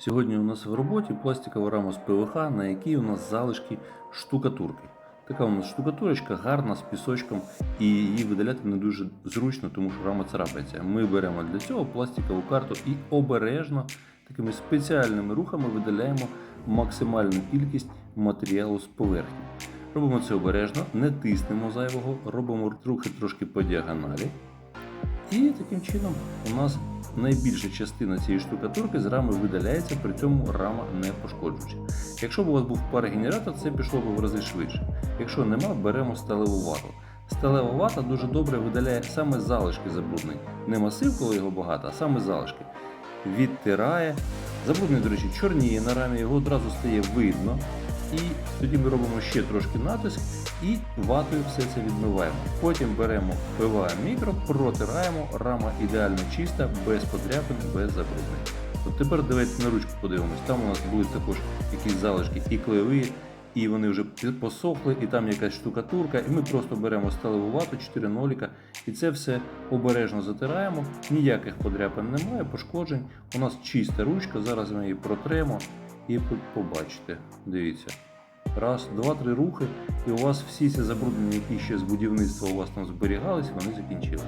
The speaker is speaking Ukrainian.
Сьогодні у нас в роботі пластикова рама з ПВХ, на якій у нас залишки штукатурки. Така у нас штукатурочка гарна з пісочком, і її видаляти не дуже зручно, тому що рама царапається. Ми беремо для цього пластикову карту і обережно такими спеціальними рухами видаляємо максимальну кількість матеріалу з поверхні. Робимо це обережно, не тиснемо зайвого, робимо рухи трошки по діагоналі. І таким чином у нас найбільша частина цієї штукатурки з рами видаляється, при цьому рама не пошкоджуючи. Якщо б у вас був парогенератор, це пішло б в рази швидше. Якщо нема, беремо сталеву вату. Сталева вата дуже добре видаляє саме залишки забруднень. Не масив, коли його багато, а саме залишки. Відтирає. Забруднення, до речі, чорніє на рамі, його одразу стає видно. І тоді ми робимо ще трошки натиск і ватою все це відмиваємо. Потім беремо ПВА мікро, протираємо, рама ідеально чиста, без подряпин, без забруднень. От тепер давайте на ручку подивимось. Там у нас будуть також якісь залишки і клеєві, і вони вже посохли, і там якась штукатурка, і ми просто беремо сталеву вату 4 ноліка, і це все обережно затираємо. Ніяких подряпин немає, пошкоджень. У нас чиста ручка, зараз ми її протремо і побачите. Дивіться. Раз, два, три рухи, і у вас всі ці забруднення, які ще з будівництва у вас там зберігались, вони закінчились.